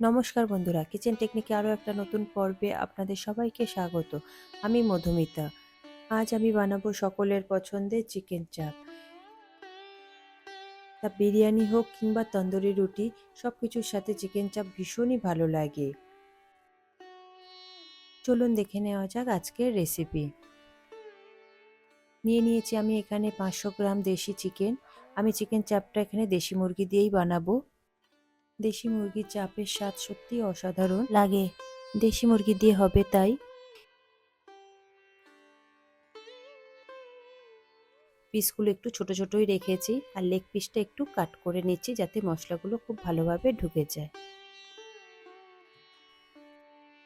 নমস্কার বন্ধুরা কিচেন টেকনিকে আরও একটা নতুন পর্বে আপনাদের সবাইকে স্বাগত। আমি মধুমিতা। আজ আমি বানাবো সকলের পছন্দের চিকেন চাপ তা বিরিয়ানি হোক কিংবা তন্দুরি রুটি সব কিছুর সাথে চিকেন চাপ ভীষণই ভালো লাগে। চলুন দেখে নেওয়া যাক আজকের রেসিপি নিয়ে নিয়েছি আমি এখানে পাঁচশো গ্রাম দেশি চিকেন আমি চিকেন চাপটা এখানে দেশি মুরগি দিয়েই বানাবো। দেশি মুরগির চাপের স্বাদ সত্যি অসাধারণ লাগে। দেশি মুরগি দিয়ে হবে তাই। পিসগুলো একটু ছোট ছোটই রেখেছি আর লেগ পিসটা একটু কাট করে নিচ্ছি যাতে মশলাগুলো খুব ভালোভাবে ঢুকে যায়।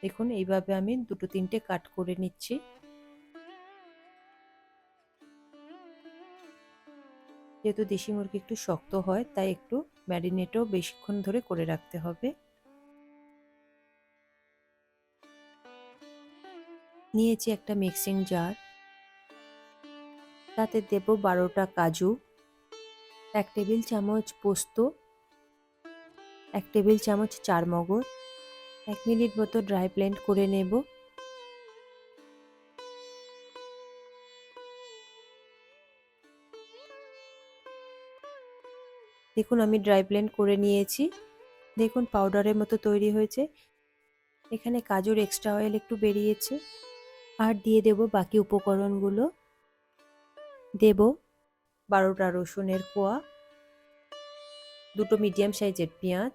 দেখুন, এইভাবে আমি দুটো তিনটে কাট করে নিচ্ছি। যেহেতু দেশি মুরগি একটু শক্ত হয়, তাই একটু ম্যারিনেটও বেশিক্ষণ ধরে করে রাখতে হবে। নিয়েছি একটা মিক্সিং জার তাতে দেব বারোটা কাজু, এক টেবিল চামচ পোস্ত, এক টেবিল চামচ চার মগজ এক মিনিট মতো ড্রাই ব্লেন্ড করে নেব। দেখুন আমি ড্রাই ব্লেন্ড করে নিয়েছি। দেখুন পাউডারের মতো তৈরি হয়েছে। এখানে কাজুর এক্সট্রা অয়েল একটু বেরিয়েছে। আর দিয়ে দেব বাকি উপকরণগুলো। দেব বারোটা রসুনের কোয়া। দুটো মিডিয়াম সাইজের পেঁয়াজ।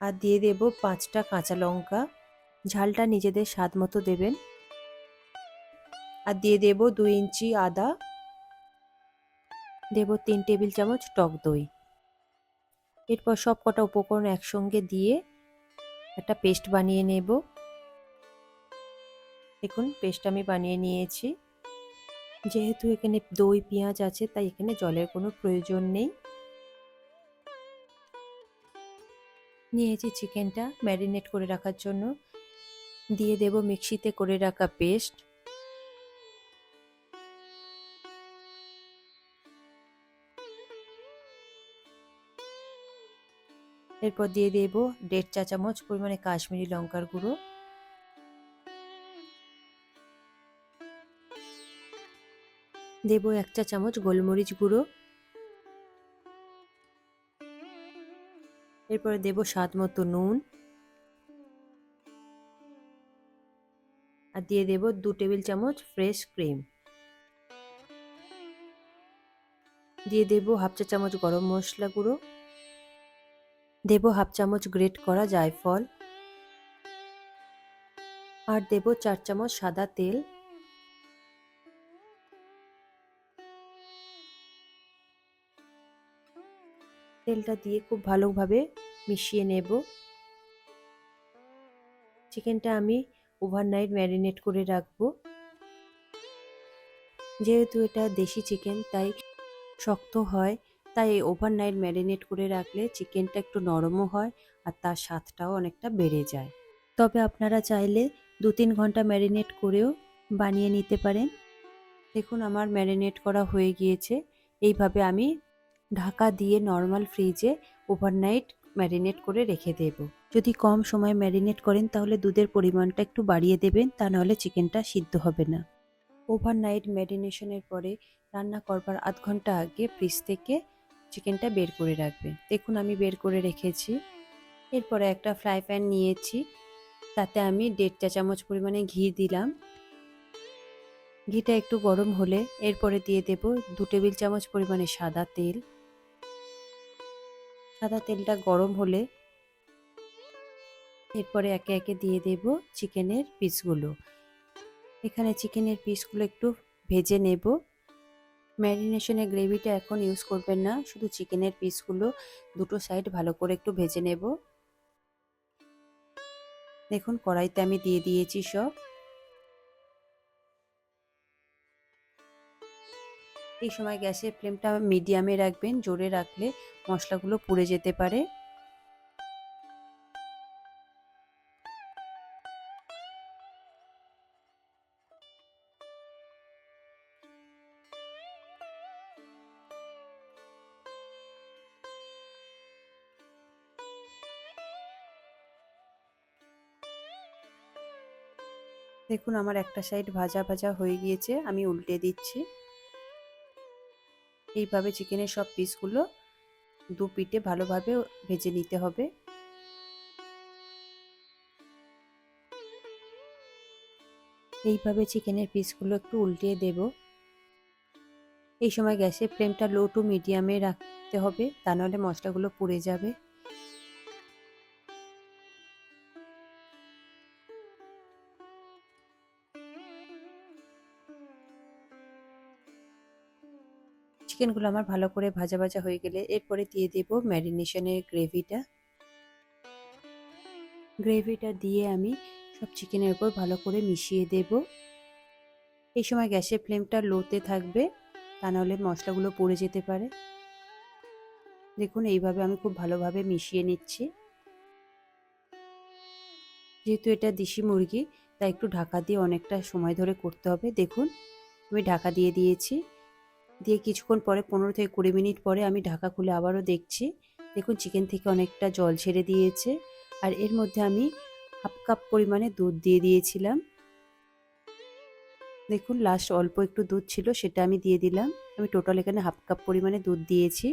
আর দিয়ে দেব পাঁচটা কাঁচা লঙ্কা। ঝালটা নিজেদের স্বাদ মতো দেবেন। আর দিয়ে দেব দুই ইঞ্চি আদা। দেব তিন টেবিল চামচ টক দই। এরপর সব কটা উপকরণ একসঙ্গে দিয়ে একটা পেস্ট বানিয়ে নেব। দেখুন, পেস্ট আমি বানিয়ে নিয়েছি। যেহেতু এখানে দই, পেঁয়াজ আছে, তাই এখানে জলের কোনো প্রয়োজন নেই। নিয়েছি চিকেনটা ম্যারিনেট করে রাখার জন্য। দিয়ে দেব মিক্সিতে করে রাখা পেস্ট। এরপর দিয়ে দেব দেড় চা চামচ পরিমাণে কাশ্মীরি লঙ্কার গুঁড়ো। দেব এক চা চামচ গোলমরিচ গুঁড়ো। এরপরে দেব স্বাদ মতো নুন। আর দিয়ে দেব দু টেবিল চামচ ফ্রেশ ক্রিম। দিয়ে দেব হাফ চা চামচ গরম মশলা গুঁড়ো। দেব হাফ চামচ গ্রেট করা জায়ফল। আর দেব চার চামচ সাদা তেল। তেলটা দিয়ে খুব ভালোভাবে মিশিয়ে নেব। চিকেনটা আমি ওভারনাইট ম্যারিনেট করে রাখব। যেহেতু এটা দেশি চিকেন, তাই শক্ত হয়। তাই ওভারনাইট ম্যারিনেট করে রাখলে চিকেনটা একটু নরমও হয় আর তার স্বাদটাও অনেকটা বেড়ে যায়। তবে আপনারা চাইলে দু তিন ঘণ্টা ম্যারিনেট করেও বানিয়ে নিতে পারেন। দেখুন আমার ম্যারিনেট করা হয়ে গিয়েছে। এইভাবে আমি ঢাকা দিয়ে নর্মাল ফ্রিজে ওভারনাইট ম্যারিনেট করে রেখে দেব। যদি কম সময় ম্যারিনেট করেন তাহলে দুধের পরিমাণটা একটু বাড়িয়ে দেবেন, তা নাহলে চিকেনটা সিদ্ধ হবে না। ওভারনাইট ম্যারিনেশনের পরে রান্না করবার আধ ঘণ্টা আগে ফ্রিজ থেকে চিকেনটা বের করে রাখবেন দেখুন আমি বের করে রেখেছি। এরপরে একটা ফ্রাই প্যান নিয়েছি। তাতে আমি দেড় চা চামচ পরিমাণে ঘি দিলাম। ঘিটা একটু গরম হলে এরপরে দিয়ে দেব দু টেবিল চামচ পরিমাণে সাদা তেল। সাদা তেলটা গরম হলে এরপরে একে একে দিয়ে দেব চিকেনের পিসগুলো। এখানে চিকেনের পিসগুলো একটু ভেজে নেব। ম্যারিনেশনের গ্রেভিটা এখন ইউজ করবেন না। শুধু চিকেনের পিসগুলো দুটো সাইড ভালো করে একটু ভেজে নেব। দেখুন, কড়াইতে আমি দিয়ে দিয়েছি সব। এই সময় গ্যাসের ফ্লেমটা মিডিয়ামে রাখবেন, জোরে রাখলে মশলাগুলো পুড়ে যেতে পারে। দেখুন, আমার একটা সাইড ভাজা ভাজা হয়ে গিয়েছে, আমি উল্টে দিচ্ছি। এইভাবে চিকেনের সব পিসগুলো দু পিঠে ভালোভাবে ভেজে নিতে হবে। এইভাবে চিকেনের পিসগুলো একটু উল্টিয়ে দেব। এই সময় গ্যাসের ফ্লেমটা লো টু মিডিয়ামে রাখতে হবে, তা নাহলে মশলাগুলো পুড়ে যাবে। চিকেনগুলো আমার ভালো করে ভাজা ভাজা হয়ে গেলে এরপরে দিয়ে দেব ম্যারিনেশনের গ্রেভিটা। গ্রেভিটা দিয়ে আমি সব চিকেনের উপর ভালো করে মিশিয়ে দেব। এই সময় গ্যাসের ফ্লেমটা লোতে থাকবে, তা নাহলে মশলাগুলো পড়ে যেতে পারে। দেখুন, এইভাবে আমি খুব ভালোভাবে মিশিয়ে নিচ্ছি। যেহেতু এটা দেশি মুরগি, তাই একটু ঢাকা দিয়ে অনেকটা সময় ধরে করতে হবে। দেখুন, আমি ঢাকা দিয়ে দিয়েছি। দিয়ে কিছুক্ষণ পরে, পনেরো থেকে কুড়ি মিনিট পরে আমি ঢাকা খুলে আবারও দেখছি। দেখুন, চিকেন থেকে অনেকটা জল ছেড়ে দিয়েছে। আর এর মধ্যে আমি হাফ কাপ পরিমাণে দুধ দিয়ে দিয়েছিলাম। দেখুন লাস্ট অল্প একটু দুধ ছিল, সেটা আমি দিয়ে দিলাম। আমি টোটাল এখানে হাফ কাপ পরিমাণে দুধ দিয়েছি।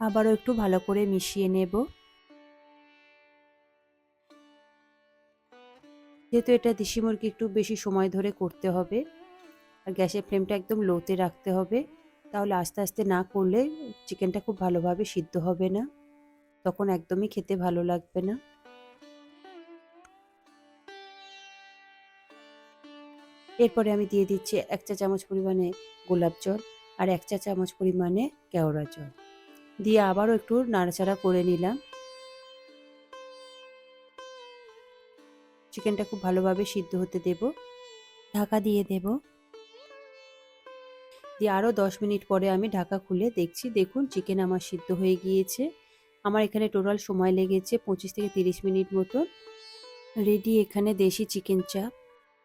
আবারও একটু ভালো করে মিশিয়ে নেব। যেহেতু এটা দেশি মুরগি, একটু বেশি সময় ধরে করতে হবে। আর গ্যাসের ফ্লেমটা একদম লোতে রাখতে হবে। তাহলে আস্তে আস্তে না করলে চিকেনটা খুব ভালোভাবে সিদ্ধ হবে না। তখন একদমই খেতে ভালো লাগবে না। এরপরে আমি দিয়ে দিচ্ছি এক চা চামচ পরিমাণে গোলাপ জল আর এক চা চামচ পরিমাণে কেওড়া জল। দিয়ে আবারও একটু নাড়াচাড়া করে নিলাম। চিকেনটা খুব ভালোভাবে সিদ্ধ হতে দেব। ঢাকা দিয়ে দেব। দিয়ে আরও দশ মিনিট পরে আমি ঢাকা খুলে দেখছি, দেখুন চিকেন আমার সিদ্ধ হয়ে গিয়েছে। আমার এখানে টোটাল সময় লেগেছে পঁচিশ থেকে তিরিশ মিনিট মতো। রেডি এখানে দেশি চিকেন চাপ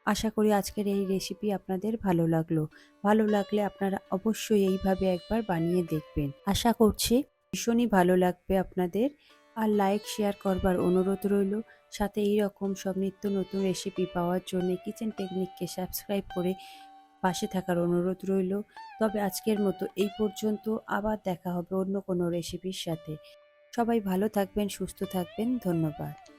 আশা করি আজকের এই রেসিপি আপনাদের ভালো লাগল। ভালো লাগলে আপনারা অবশ্যই এইভাবে একবার বানিয়ে দেখবেন। আশা করছি ভীষণই ভালো লাগবে আপনাদের। আর লাইক শেয়ার করবার অনুরোধ রইল। সাথে এই রকম সব নিত্য নতুন রেসিপি পাওয়ার জন্য কিচেন টেকনিককে সাবস্ক্রাইব করে পাশে থাকার অনুরোধ রইল। তবে আজকের মতো এই পর্যন্ত। আবার দেখা হবে অন্য কোনো রেসিপির সাথে। সবাই ভালো থাকবেন, সুস্থ থাকবেন। ধন্যবাদ।